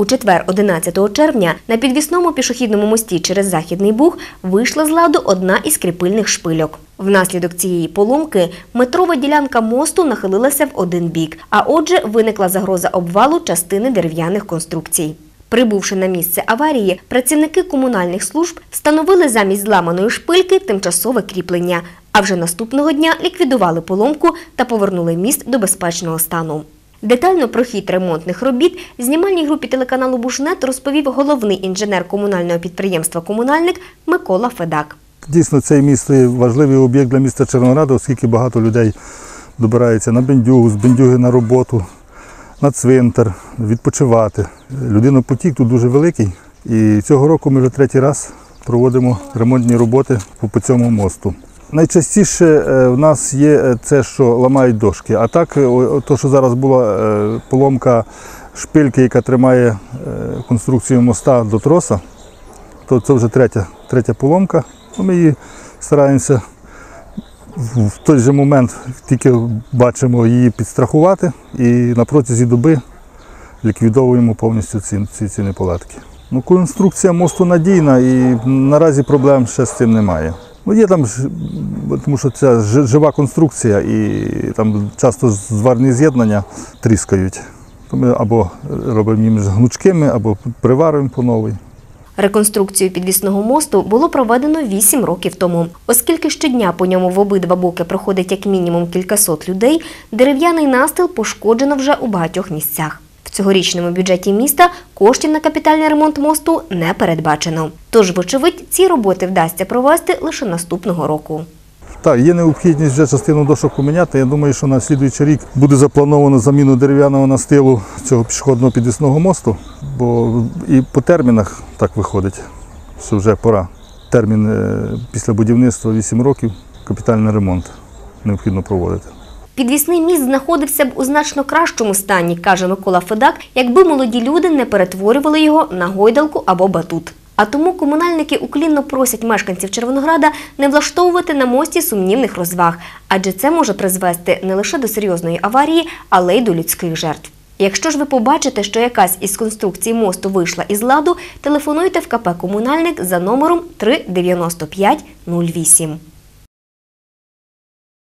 У четвер, 11 червня, на підвісному пішохідному мості через Західний Буг вийшла з ладу одна із кріпильних шпильок. Внаслідок цієї поломки метрова ділянка мосту нахилилася в один бік, а отже, виникла загроза обвалу частини дерев'яних конструкцій. Прибувши на місце аварії, працівники комунальних служб встановили замість зламаної шпильки тимчасове кріплення, а вже наступного дня ліквідували поломку та повернули міст до безпечного стану. Детально про хід ремонтних робіт знімальній групі телеканалу Бушнет розповів головний інженер комунального підприємства Комунальник Микола Федак. Дійсно, цей міст важливий об'єкт для міста Червонограда, оскільки багато людей добирається на бендюгу, з бендюги на роботу, на цвинтар, відпочивати. Людинопотік тут дуже великий. І цього року ми вже третій раз проводимо ремонтні роботи по, по цьому мосту. Найчастіше е, в нас є е, це, що ламають дошки. А так, е, то, що зараз була поломка шпильки, яка тримає конструкцію моста до троса, то це вже третя, третя поломка. Ну, Ми її стараємося в той же момент, тільки бачимо її підстрахувати і на протязі доби ліквідовуємо повністю ці, ці, ці неполадки. Ну, конструкція мосту надійна і наразі проблем ще з цим немає. Ну, є там, тому що це жива конструкція і там часто зварні з'єднання тріскають. Ми або робимо їм гнучкими, або приварюємо по новій. Реконструкцію підвісного мосту було проведено 8 років тому. Оскільки щодня по ньому в обидва боки проходить як мінімум кількасот людей, дерев'яний настил пошкоджено вже у багатьох місцях. В цьогорічному бюджеті міста коштів на капітальний ремонт мосту не передбачено. Тож, вочевидь, ці роботи вдасться провести лише наступного року. Так, є необхідність вже частину дошок поміняти. Я думаю, що на слідуючий рік буде заплановано заміну дерев'яного настилу цього пішохідного підвісного мосту, бо і по термінах так виходить, що вже пора. Термін е, після будівництва 8 років, капітальний ремонт необхідно проводити. Підвісний міст знаходився б у значно кращому стані, каже Микола Федак, якби молоді люди не перетворювали його на гойдалку або батут. А тому комунальники уклінно просять мешканців Червонограда не влаштовувати на мості сумнівних розваг, адже це може призвести не лише до серйозної аварії, але й до людських жертв. Якщо ж ви побачите, що якась із конструкцій мосту вийшла із ладу, телефонуйте в КП Комунальник за номером 39508.